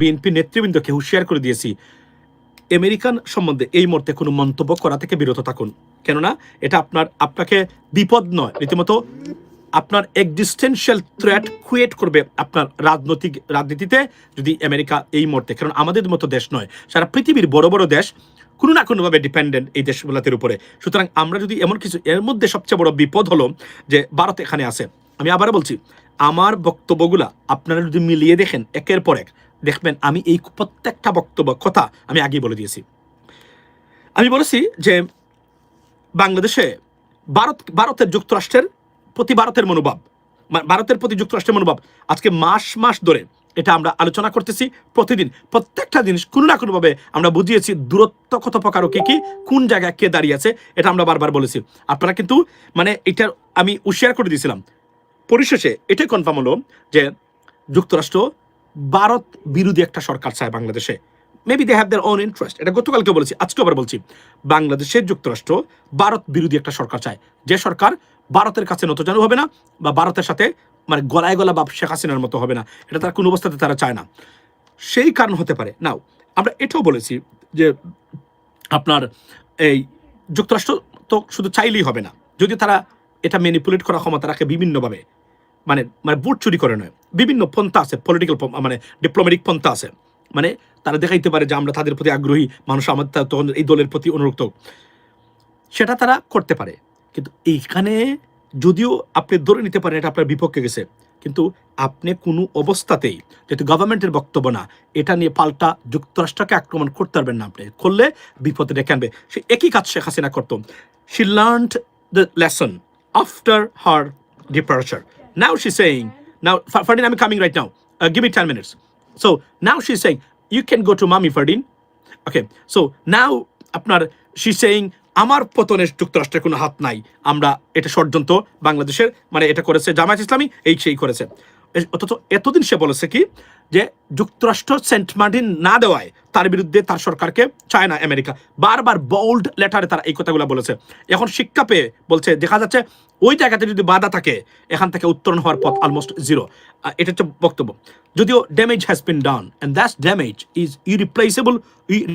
BNP নেতৃবৃন্দকে হুঁশিয়ার করে দিয়েছি। আমেরিকান সম্বন্ধে এই মুহূর্তে কোনো মন্তব্য করা থেকে বিরত থাকুন। কেননা এটা আপনার, আপনাকে বিপদ নয়। রীতিমতো আপনার এক্সিস্টেন্সিয়াল থ্রেট ক্রিয়েট করবে আপনার রাজনৈতিক রাজনীতিতে যদি আমেরিকা এই মুহূর্তে, কারণ আমাদের মতো দেশ নয়, সারা পৃথিবীর বড় বড় দেশ কোনো না কোনোভাবে ডিপেন্ডেন্ট এই দেশগুলোর উপরে। সুতরাং আমরা যদি এমন কিছু, এর মধ্যে সবচেয়ে বড় বিপদ হলো যে ভারত এখানে আছে। আমি আবার বলছি, আমার বক্তব্যগুলা আপনারা যদি মিলিয়ে দেখেন, একের পর এক দেখবেন আমি এই প্রত্যেকটা বক্তব্য, কথা আমি আগেই বলে দিয়েছি। আমি বলেছি যে বাংলাদেশে ভারত, ভারতের যুক্তরাষ্ট্রের প্রতি ভারতের মনোভাব ভারতের প্রতি যুক্তরাষ্ট্রের মনোভাব, আজকে মাস মাস ধরে এটা আমরা আলোচনা করতেছি, প্রতিদিন, প্রত্যেকটা জিনিস কোনো না কোনোভাবে আমরা বুঝিয়েছি দূরত্ব কত প্রকার কি কি, কোন জায়গায় কে দাঁড়িয়ে আছে, এটা আমরা বারবার বলেছি। আপনারা কিন্তু মানে এটার আমি উশিয়ার করে দিয়েছিলাম। পরিশেষে এটাই কনফার্ম হলো যে যুক্তরাষ্ট্র ভারত বিরোধী একটা সরকার চায় বাংলাদেশে। Maybe they have their own interest এটা গতকালকে বলেছি আজকে আবার বলছি। বাংলাদেশের যুক্তরাষ্ট্র ভারত বিরোধী একটা সরকার চায়। যে সরকার ভারতের কাছে নতজানু হবে না বা ভারতের সাথে মানে গলায় গলা বা শেখ হাসিনার মতো হবে না। এটা তার কোনো অবস্থাতে তারা চায় না। সেই কারণ হতে পারে। নাও আমরা এটাও বলেছি যে আপনার এই যুক্তরাষ্ট্র তো শুধু চাইলেই হবে না। যদি তারা এটা ম্যানিপুলেট করার ক্ষমতা রাখে বিভিন্নভাবে মানে মানে ভোট চুরি করে নয়। বিভিন্ন পন্থা আছে পলিটিক্যাল মানে ডিপ্লোম্যাটিক পন্থা আছে। মানে তারা দেখাইতে পারে যে আমরা তাদের প্রতি আগ্রহী, মানুষ আমাদের তখন এই দলের প্রতি অনুরক্ত সেটা তারা করতে পারে। কিন্তু এইখানে যদিও আপনি ধরে নিতে পারেন এটা আপনার বিপক্ষে গেছে, কিন্তু আপনি কোনো অবস্থাতেই যেহেতু গভর্নমেন্টের বক্তব্য না, এটা নিয়ে পাল্টা যুক্তরাষ্ট্রকে আক্রমণ করতে পারবেন না আপনি। করলে বিপদে ডেকে আনবে। সে একই কাজ শেখ হাসিনা করতো। She learn the lesson after her departure now she saying now Fardin আমি coming right now give me ten minutes so now she saying you can go to মামি ফার্ডিন ওকে সো নাও আপনার শি সেইং আমার পতনের যুক্তরাষ্ট্রের কোনো হাত নাই। আমরা, এটা ষড়যন্ত্র বাংলাদেশের মানে এটা করেছে জামায়াত ইসলামী, এই সেই করেছে। অথচ এতদিন সে বলেছে কি যে যুক্তরাষ্ট্র সেন্ট মার্টিন না দেওয়ায় তার বিরুদ্ধে তার সরকারকে চায় না আমেরিকা। বারবার বোল্ড লেটারে তারা এই কথাগুলো বলেছে। এখন শিক্ষা পেয়ে বলছে, দেখা যাচ্ছে ওই জায়গাতে যদি বাধা থাকে, এখান থেকে উত্তরণ হওয়ার পথ অলমোস্ট জিরো এটা হচ্ছে বক্তব্য। যদিও damage has been done and that damage is irreplaceable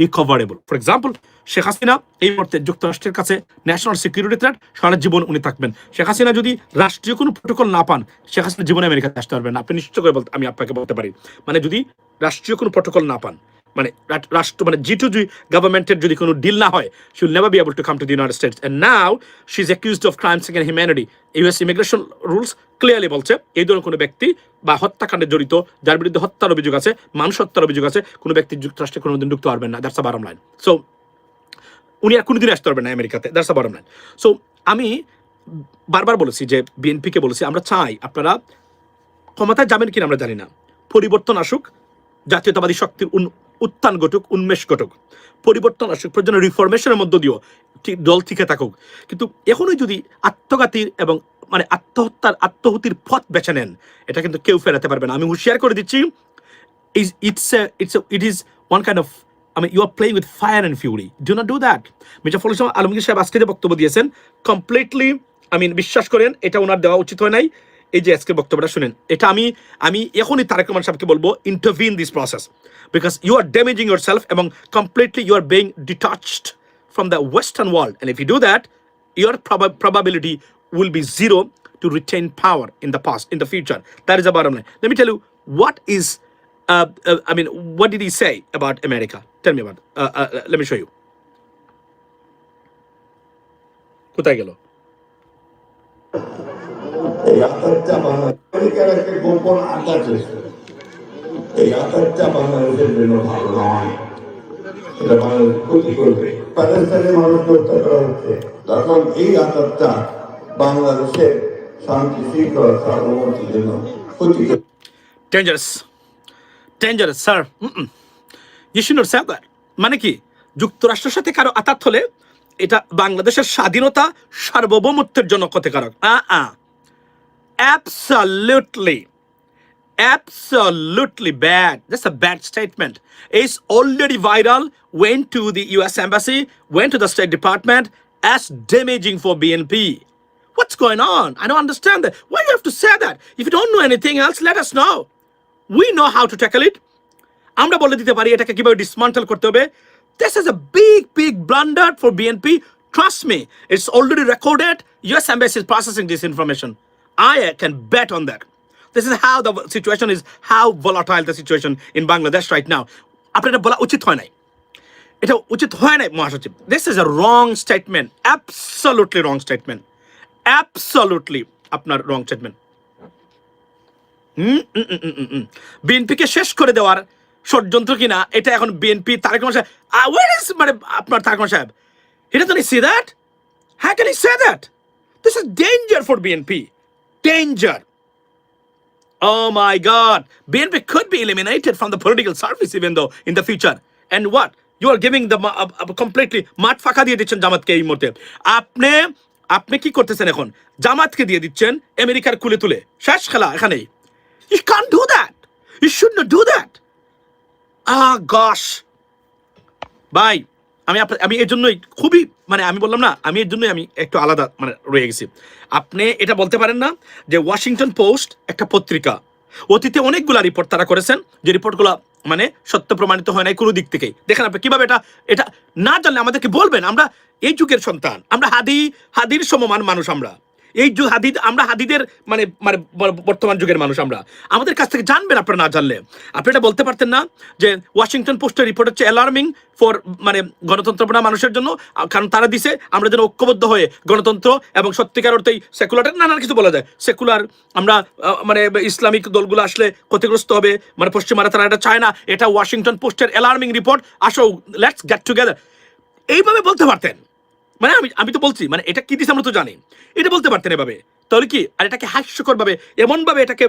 recoverable for example Sheikh Hasina এই মুহূর্তে যুক্তরাষ্ট্রের কাছে ন্যাশনাল সিকিউরিটি থ্রেট সারা জীবন উনি থাকবেন। শেখ হাসিনা যদি রাষ্ট্রীয় কোনো প্রোটোকল না পান, শেখ হাসিনা জীবনে আমেরিকাতে আসতে পারবেন আপনি নিশ্চয় করে বলতে আমি আপনাকে বলতে পারি। মানে যদি রাষ্ট্রীয় কোনো প্রোটোকল না পান মানে রাষ্ট্র মানে জি টু জি গভর্নমেন্টের যদি কোনো ডিল না হয় she will never be able to come to the United States and now she is accused of crimes again humanity US immigration rules clearly বলছে, এই ধরনের কোনো ব্যক্তি বা হত্যাকাণ্ডে জড়িত, যার বিরুদ্ধে হত্যার অভিযোগ আছে, মানুষ হত্যার অভিযোগ আছে, কোনো ব্যক্তি যুক্তরাষ্ট্রে কোনোদিন ঢুকতে পারবেন না। দ্যাটস আ বারম লাইন সো উনি আর কোনোদিন আসতে পারবেন না আমেরিকাতে। দ্যাটস বটম লাইন সো আমি বারবার বলেছি যে বিএনপিকে বলেছি আমরা চাই আপনারা ক্ষমতায় যাবেন কিনা আমরা জানি না। পরিবর্তন আসুক জাতীয়তাবাদী শক্তির উত্থান ঘটুক উন্মেষ ঘটুক। পরিবর্তন আসুক প্রয়োজন রিফরমেশনের মধ্য দিয়েও ঠিক দল থেকে থাকুক। কিন্তু এখনই যদি আত্মঘাতীর এবং মানে আত্মহত্যার আত্মহতির পথ বেছে নেন এটা কিন্তু কেউ ফেরাতে পারবে না। আমি হুঁশিয়ার করে দিচ্ছি is it's a, it's a, it is one kind of I mean you are playing with fire and fury do not do that Mirza Fakhrul Islam Alamgir সাহেব আজকে যে বক্তব্য দিয়েছেন কমপ্লিটলি আই মিন বিশ্বাস করেন এটা ওনার দেওয়া উচিত হয় নাই এই যে আজকের বক্তব্যটা শুনেন এটা আমি আমি এখনই তারেক রহমান সাহেবকে বলব intervene this process because you are damaging yourself এবং completely you are being detached the western world and if you do that your proba- probability will be zero to retain power in the past in the future that is the bottom line let me tell you what is uh, uh, i mean what did he say about america? Tell me about uh, uh, let me show you. কোথায় গেল? এই আকারটা বাংলাদেশের একটা গোপন আকার রয়েছে। এই আকারটা বাংলাদেশের জন্য ভালো নয়। এটা বাংলাদেশ ক্ষতি করবে। প্যালেস্তাইনের মানুষ হত্যা করা হচ্ছে। তখন এই আকারটা বাংলাদেশের শান্তি শৃঙ্খলা সার্বভৌমত্বের জন্য ক্ষতি করবে। Dangerous dangerous sir not sir মানে কি যুক্তরাষ্ট্রের সাথে কারও আঘাত হলে এটা বাংলাদেশের স্বাধীনতা সার্বভৌমত্বের জন্য ক্ষতিকারক আ absolutely bad that's a bad statement it's already viral went to the us embassy went to the state department as damaging for bnp what's going on i don't understand that why you have to say that if you don't know anything else let us know we know how to tackle it. আমরা বলে দিতে পারি, এটাকে কীভাবে dismantle করতে হবে। This is a big big blunder for BNP trust me it's already recorded US embassy is processing this information I can bet on that. This is how the situation is, how volatile the situation in bangladesh right now. আপনার এটা বলা উচিত হয় নাই। এটা উচিত হয় নাই, মহাসচিব। This is a wrong statement absolutely wrong statement absolutely আপনার রং স্টেটমেন্ট বিএনপিকে শেষ করে দেওয়ার ষড়যন্ত্র কিনা এটা এখন বিএনপি তারেক রহমান সাহেব মানে আপনার তারেক রহমান সাহেব he doesn't see that how can he say that this is danger for BNP danger Oh my God. BNP could be eliminated from the political surface even though in the future. And what? You are giving the uh, uh, মাঠ ফাঁকা দিয়ে দিচ্ছেন জামাতকে এই মুহূর্তে আপনি আপনি কি করতেছেন এখন জামাতকে দিয়ে দিচ্ছেন আমেরিকার কুলে তুলে শেষ খেলা এখানেই can do that you should not do that ah gosh ভাই, আমি আমি এর জন্যই খুবই মানে আমি বললাম না, আমি এর জন্যই আমি একটু আলাদা মানে রয়ে গেছি। আপনি এটা বলতে পারেন না যে ওয়াশিংটন পোস্ট একটা পত্রিকা। অতীতে অনেকগুলা রিপোর্ট তারা করেছেন, যে রিপোর্টগুলো মানে সত্য প্রমাণিত হয় নাই কোনো দিক থেকেই। দেখেন আপনি, কীভাবে এটা এটা না জানলে আমাদেরকে বলবেন? আমরা এই যুগের সন্তান, আমরা হাদি, হাদির সমমান মানুষ আমরা। এই যুগ হাদিদ, আমরা হাদিদের মানে মানে বর্তমান যুগের মানুষ আমরা। আমাদের কাছ থেকে জানবেন আপনারা না জানলে। আপনি এটা বলতে পারতেন না যে ওয়াশিংটন পোস্টের রিপোর্ট হচ্ছে অ্যালার্মিং ফর মানে গণতন্ত্রপ্রণা মানুষের জন্য। কারণ তারা দিছে, আমরা যেন ঐক্যবদ্ধ হয়ে গণতন্ত্র এবং সত্যিকার অর্থেই সেকুলার নানান কিছু বলা যায়। সেকুলার আমরা মানে ইসলামিক দলগুলো আসলে ক্ষতিগ্রস্ত হবে। মানে পশ্চিমারা, তারা এটা চায় না। এটা ওয়াশিংটন পোস্টের অ্যালার্মিং রিপোর্ট আসো লেটস গেট টুগেদার এইভাবে বলতে পারতেন। মানে আমি আমি তো বলছি মানে এটা কি দিছে আমরা তো জানি এটা বলতে পারতেন এভাবে তাহলে কি আর এটাকে হাস্যকর ভাবে এটাকে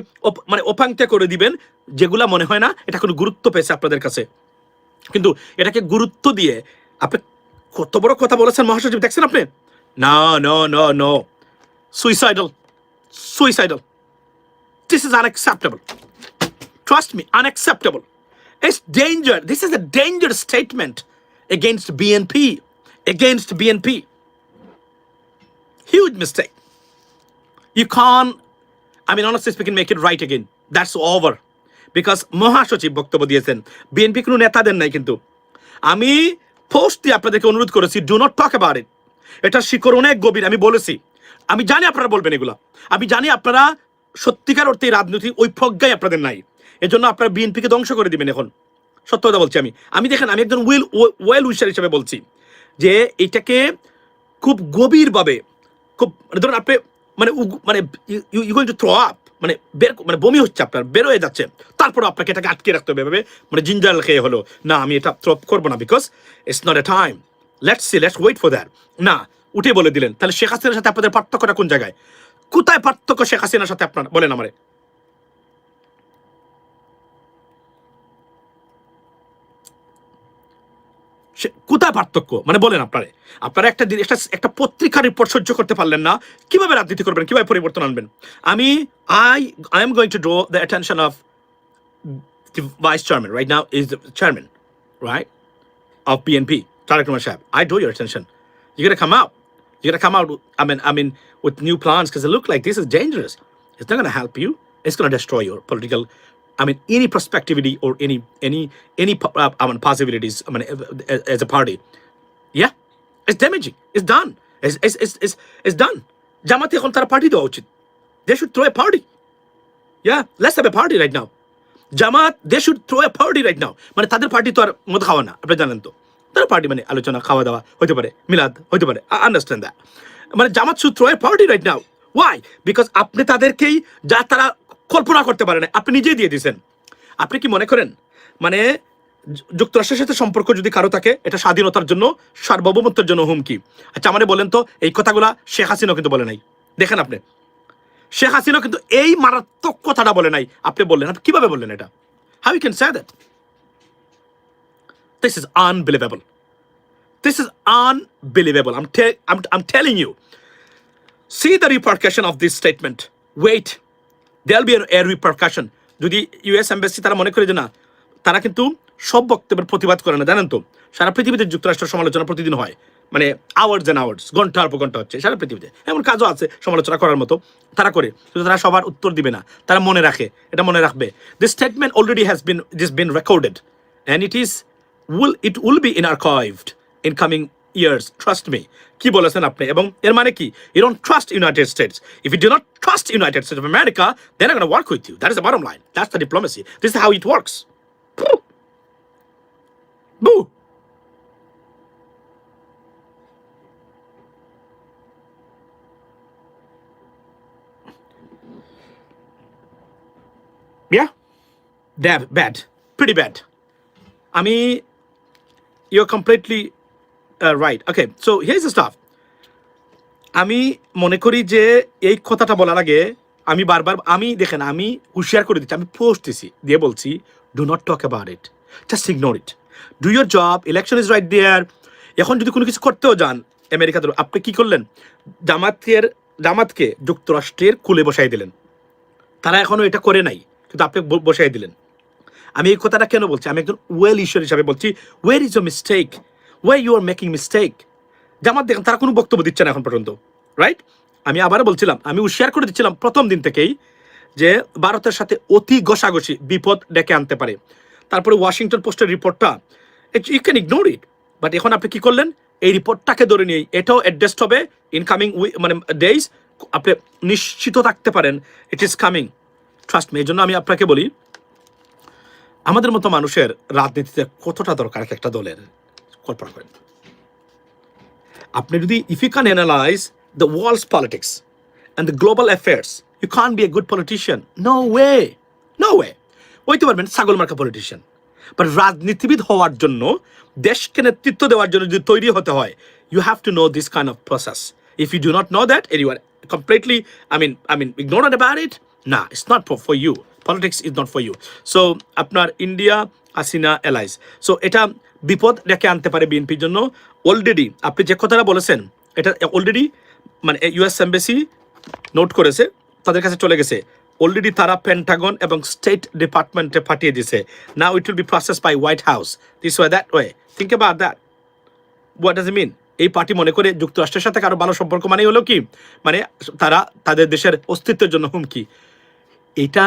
মানে অপাঙ্ক্য করে দিবেন যেগুলা মনে হয় না এটা কোনো গুরুত্ব পেয়েছে আপনাদের কাছে কিন্তু এটাকে গুরুত্ব দিয়ে আপনি কত বড় কথা বলেছেন মহাসচিব দেখছেন আপনি না no no no suicidal suicidal this is unacceptable Trust me, unacceptable. It's danger. This is a danger statement against BNP. Against BNP. Huge mistake. You can't, I mean, honestly speaking, make it right again. That's over. Because মহাসচিব বক্তব্য দিয়েছেন। BNP কোনো নেতাদের নাই কিন্তু। আমি post দিয়ে আপনাদেরকে অনুরোধ করেছি do not talk about it এটা শিকড় অনেক গভীর আমি বলেছি। আমি জানি আপনারা বলবেন এগুলা। আমি জানি আপনারা সত্যিকার অর্থে রাজনীতি ওই প্রজ্ঞাই আপনাদের নাই। এজন্য আপনারা বিএনপিকে ধ্বংস করে দিবেন এখন। সত্য কথা বলছি আমি। আমি দেখেন আমি একজন উইল ওয়েল উইশার হিসেবে বলছি। যে এটাকে খুব গভীরভাবে খুব মানে ধরুন আপনি মানে মানে you going to throw up মানে বের মানে বমি হচ্ছে আপনার, বের হয়ে যাচ্ছে। তারপর আপনাকে এটাকে আটকে রাখতে হবে, এভাবে মানে জিঞ্জার খেয়ে হলো। না, আমি এটা থ্রো করব না because it's not a time let's see let's wait for that না, উঠে বলে দিলেন। তাহলে শেখ হাসিনার সাথে আপনাদের পার্থক্যটা কোন জায়গায়? কোথায় পার্থক্য শেখ হাসিনার সাথে আপনার, বলেন আমারে। সে- কোথায় পার্থক্য মানে বলেন আপনারে আপনারা একটা একটা একটা পত্রিকার রিপোর্ট সহ্য করতে পারলেন না কীভাবে রাজনীতি করবেন কীভাবে পরিবর্তন আনবেন আমি I I am going to draw the attention of the vice chairman right now is the chairman, right, of PNP, Tariq Rahman Shahab. I draw your attention. You gotta come out. You gotta come out. I mean, I mean, with new plans because it look like this is dangerous. It's not gonna help you. It's gonna destroy your political. I mean, any prospectivity or any any any uh, I mean possibilities. I mean, as, as a party. Yeah, it's damaging. It's done. It's it's it's it's, it's done. জামাতে এখন তারা party দেওয়া উচিত They should throw a party. Yeah, let's have a party right now. Jamaat they should throw a party right now মানে তাদের party তো আর মদ খাওয়া না আপনি জানেন তো তাদের পার্টি মানে আলোচনা খাওয়া দাওয়া হতে পারে মিলাদ হতে পারে আন্ডারস্ট্যান্ড দ্যাট মানে Jamaat should throw a party right now why because আপনি তাদেরকেই যা তারা কল্পনা করতে পারে না আপনি নিজেই দিয়ে দিয়েছেন। আপনি কি মনে করেন? মানে যুক্তরাষ্ট্রের সাথে সম্পর্ক যদি কারও থাকে, এটা স্বাধীনতার জন্য, সার্বভৌমত্বের জন্য হুমকি। আচ্ছা আমারে বলেন তো, এই কথাগুলা শেখ হাসিনাও কিন্তু বলে নাই। দেখেন আপনি। শেখ হাসিনা কিন্তু এই মারাত্মক কথাটা বলে নাই। আপনি বললেন। আপনি কীভাবে বললেন এটা? How you can say that this is unbelievable this is unbelievable um I'm telling you. See the repercussion of this statement. Wait. There'll be a repercussion. যদি ইউএস এম্বাসি তারা মনে করে যে না, তারা কিন্তু সব বক্তব্যের প্রতিবাদ করে না, জানেন তো? সারা পৃথিবীতে যুক্তরাষ্ট্রের সমালোচনা প্রতিদিন হয়। মানে আওয়ার্স অ্যান্ড আওয়ার্স ঘণ্টার পর ঘণ্টা হচ্ছে সারা পৃথিবীতে। এমন কাজও আছে সমালোচনা করার মতো। তারা করে, কিন্তু তারা সবার উত্তর দিবে না। তারা মনে রাখে, এটা মনে রাখবে। This statement already has been this been recorded and it is, will, it will be in archived in coming years trust me কি বলেছেন আপনি এবং এর মানে কি you don't trust united states if you do not trust united states of america they're not going to work with you that is the bottom line that's the diplomacy this is how it works Boo. Boo. Yeah, bad, bad, pretty bad. আমি you're completely uh, okay so here's the stuff. আমি মনে করি যে এই কথাটা বলার আগে আমি বারবার আমি দেখেন আমি হুশিয়ার করে দিচ্ছি আমি পোস্ট দিছি দিয়ে বলছি do not talk about it just ignore it do your job election is right there এখন যদি কোনো কিছু করতেও যান আমেরিকা আমেরিকাতে আপনি কি করলেন? জামাতের জামাতকে যুক্তরাষ্ট্রের কুলে বসাই দিলেন। তারা এখনও এটা করে নাই কিন্তু আপনি বসাই দিলেন। আমি এই কথাটা কেন বলছি? আমি একজন ওয়েল ঈশ্বর হিসাবে বলছি where is a mistake way you are making mistake Jamaat দেখেন, তারা কোনো বক্তব্য দিচ্ছে না এখন পর্যন্ত রাইট আমি আবারও বলছিলাম, আমি শেয়ার করে দিচ্ছিলাম প্রথম দিন থেকেই যে ভারতের সাথে অতি ঘষাঘষি বিপদ ডেকে আনতে পারে। তারপরে ওয়াশিংটন পোস্টের রিপোর্টটা you can ignore it but এখন আপনি কি করলেন? এই রিপোর্টটাকে ধরে নিয়ে, এটাও অ্যাডজাস্ট হবে ইনকামিং উই মানে ডেইজ আপনি নিশ্চিত থাকতে পারেন it is coming trust me এই জন্য আমি আপনাকে বলি, আমাদের মতো মানুষের রাজনীতিতে কতটা দরকার এক একটা দলের? কল্পনা করেন আপনি যদি if you can analyse the world's politics and the global affairs you can be a good politician no way no way হইতে পারবেন ছাগল মার্কা পলিটিশিয়ান বাট রাজনীতিবিদ হওয়ার জন্য, দেশকে নেতৃত্ব দেওয়ার জন্য যদি তৈরি হতে হয় you have to know this kind of process if you do not know that এর you are completely I mean I mean ignore about it না it's not for you politics is not for you so আপনার India Hasina allies so এটা বিপদ ডেকে আনতে পারে বিএনপির জন্য। অলরেডি আপনি যে কথাটা বলেছেন, এটা অলরেডি মানে ইউএস এম্বাসি নোট করেছে, তাদের কাছে চলে গেছে। অলরেডি তারা পেন্টাগন এবং স্টেট ডিপার্টমেন্টে পাঠিয়ে দিছে না it will be process by White House this way that way think about that what does mean এই পার্টি মনে করে যুক্তরাষ্ট্রের সাথে কারও ভালো সম্পর্ক মানে হলো কি? মানে তারা তাদের দেশের অস্তিত্বের জন্য হুমকি। এটা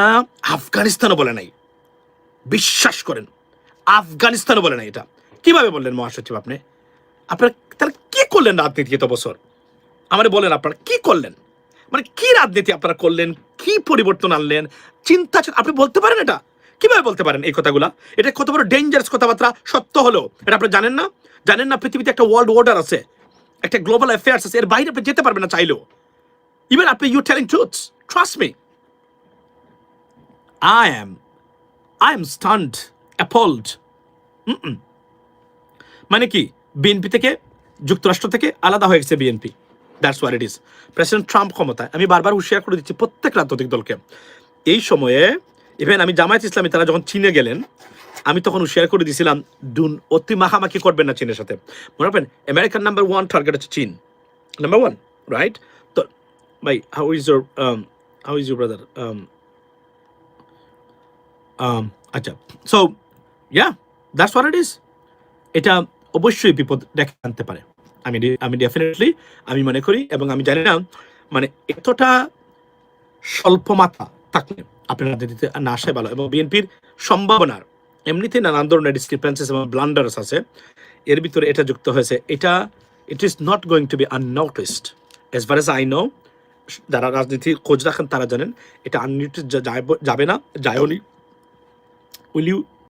আফগানিস্তানও বলে নাই। বিশ্বাস করেন। আফগানিস্তানও বলে নাই এটা। কীভাবে বললেন মহাসচিব আপনি? আপনারা তাহলে কি করলেন রাজনীতি এত বছর? আমারে বলেন আপনারা, কি করলেন? মানে কি রাজনীতি আপনারা করলেন? কি পরিবর্তন আনলেন? চিন্তা আপনি বলতে পারেন এটা? কীভাবে বলতে পারেন এই কথাগুলা? এটা কত বড় ডেঞ্জারাস কথাবার্তা, সত্য হলো। এটা আপনি জানেন না? জানেন না পৃথিবীতে একটা ওয়ার্ল্ড অর্ডার আছে। একটা গ্লোবাল অ্যাফেয়ার্স আছে। এর বাইরে আপনি যেতে পারবেন না চাইলেও। ইভেন আপনি you telling truths trust me I am I am stand appalled মানে কি বিএনপি থেকে, যুক্তরাষ্ট্র থেকে আলাদা হয়ে গেছে BNP that's where it is president Trump ক্ষমতায়। আমি বারবার হুঁশিয়ার করে দিচ্ছি প্রত্যেক রাজনৈতিক দলকে। এই সময়ে ইভেন আমি জামায়াত ইসলামী, তারা যখন চীনে গেলেন, আমি তখন হুঁশিয়ার করে দিয়েছিলাম দুন, অতি মাখামাখি করবেন না চীনের সাথে। মনে রাখবেন আমেরিকান নাম্বার ওয়ান টার্গেট হচ্ছে চীন। নাম্বার ওয়ান রাইট তো, ভাই how is your how is your brother আচ্ছা so yeah that's where it is এটা অবশ্যই বিপদ ডেকে আনতে পারে। আমি আমি ডেফিনেটলি আমি মনে করি এবং আমি জানি না মানে এতটা স্বল্প মাত্রা থাকলে আপনার রাজনীতিতে না আসাই ভালো। এবং বিএনপির সম্ভাবনার, এমনিতে নানান ধরনের ডিসক্রিপেন্সিস এবং ব্লান্ডার্স আছে। এর ভিতরে এটা যুক্ত হয়েছে। এটা it is not going to be unnoticed as far as I know যারা রাজনীতি খোঁজ রাখেন তারা জানেন, এটা আননোটিস যাবে না, যায়ও নি। Will you